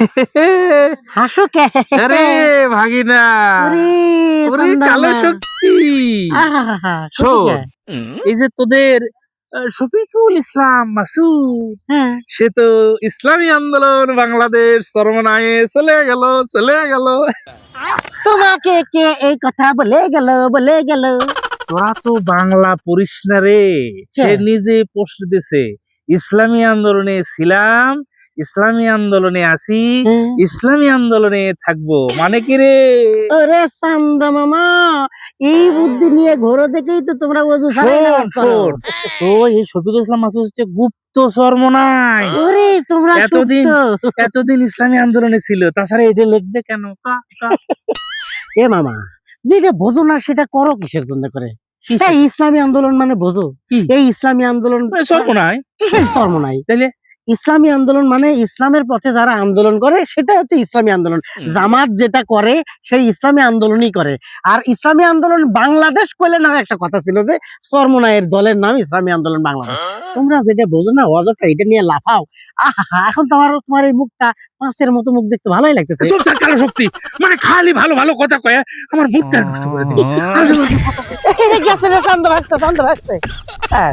হাসো কে? আরে ভাগিনা। ওরে কালো শক্তি? এই যে তোদের শফিকুল ইসলাম মাসুদ হ্যাঁ। সে তো ইসলামী আন্দোলন বাংলাদেশ চরমনায়ে চলে গেল চলে গেল। তোমাকে কে এই কথা বলে গেল বলে গেল? তোরা তো বাংলা পড়িস না রে। সে হ্যাঁ। নিজে পোস্ট দিছে ইসলামী আন্দোলনে ছিলাম ইসলামী আন্দোলনে হ্যাঁ। ইসলামী আন্দোলনে থাকব। মানে কি রে? ওরে চান্দা মামা এই বুদ্ধি নিয়ে ঘোরো দেখেই তো তোমরা ওজু তো এই শফিকুল ইসলাম মাসুদ হচ্ছে গুপ্ত চর্মনাই ওরে তোমরা এতদিন- এতদিন ইসলামী আন্দোলনে ছিল তাছাড়া এটা লিখবে কেন। এ মামা যেটা বোঝো না সেটা করো কিসের জন্য করে? ইসলামী আন্দোলন মানে বোঝো? এই ইসলামী আন্দোলন মানে চর্মনাই কিসের চর্ম নাই তাইলে? ইসলামী আন্দোলন মানে ইসলামের পথে যারা আন্দোলন করে সেটা হচ্ছে ইসলামী আন্দোলন। জামাত যেটা করে সেই ইসলামী আন্দোলনই করে। আর ইসলামী আন্দোলন বাংলাদেশ কইলে নামে একটা কথা ছিল যে চরমনায়ের দলের নাম ইসলামী আন্দোলন বাংলাদেশ। তোমরা যেটা বোঝো না অযথা এটা নিয়ে লাফাও। আহা এখন তো আমার তোমার এই মুখটা পাঁচের মতো মুখ দেখতে ভালোই লাগতেছে। তার কালো শক্তি। মানে খালি ভালো ভালো কথা কয়ে আমার মুখটা নষ্ট করে গেছে রে, শান্ত রাখছে শান্ত হ্যাঁ